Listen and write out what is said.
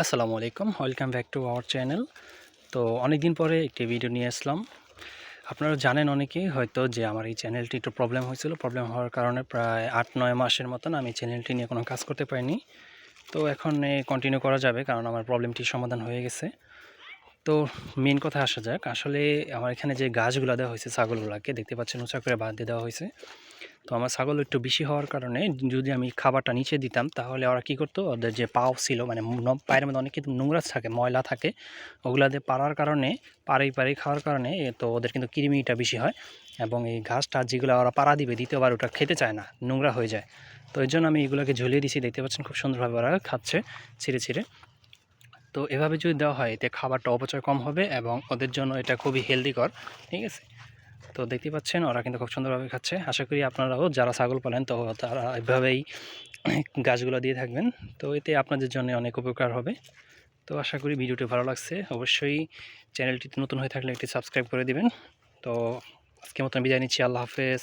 আসসালামু আলাইকুম, welcome back to our channel. তো অনেক দিন পরে একটি ভিডিও নিয়ে আসলাম। আপনারা জানেন অনেকেই হয়তো যে আমার এই চ্যানেলটি একটু প্রবলেম হয়েছিল। প্রবলেম হওয়ার কারণে প্রায় আট, নয় মাসের মতন আমি চ্যানেলটি নিয়ে কোনো কাজ করতে পারিনি। তো এখন কন্টিনিউ করা যাবে, কারণ আমার প্রবলেমটির সমাধান হয়ে গেছে। তো মেন কথা আসা যাক। আসলে আমার এখানে যে গাছগুলো দেওয়া হয়েছে, ছাগলগুলোকে, দেখতে পাচ্ছেন উঁচা করে বাদ দিয়ে দেওয়া হয়েছে। তো আমার ছাগল একটু বেশি হওয়ার কারণে যদি আমি খাবারটা নিচে দিতাম, তাহলে ওরা কী করতো? ওদের যে পাও ছিল মানে পায়ের মধ্যে অনেক কিন্তু নোংরা থাকে, ময়লা থাকে, ওগুলা দিয়ে পাড়ার কারণে পাড়েই পাড়েই খাওয়ার কারণে তো ওদের কিন্তু কৃমিটা বেশি হয় এবং এই ঘাসটা যেগুলো ওরা পাড়া দিবে, দ্বিতীয়বার ওটা খেতে চায় না, নোংরা হয়ে যায়। তো এই জন্য আমি এগুলোকে ঝুলিয়ে দিছি, দেখতে পাচ্ছেন খুব সুন্দরভাবে ওরা খাচ্ছে ছিঁড়ে ছিঁড়ে। তো এভাবে যদি দেওয়া হয়, এতে খাবারটা অপচয় কম হবে এবং ওদের জন্য এটা খুবই হেলদিকর ঠিক আছে? তো দেখতে পাচ্ছেন, ওরা কিন্তু খুব সুন্দরভাবে খাচ্ছে। আশা করি আপনারাও যারা ছাগল পালেন, তো তারা এভাবেই গাছগুলো দিয়ে থাকবেন। তো এতে আপনাদের জন্য অনেক উপকার হবে। তো আশা করি ভিডিওটি ভালো লাগছে। অবশ্যই চ্যানেলটিতে নতুন হয়ে থাকলে একটি সাবস্ক্রাইব করে দিবেন। তো আজকে মতন বিদায় নিচ্ছি। আল্লাহ হাফেজ।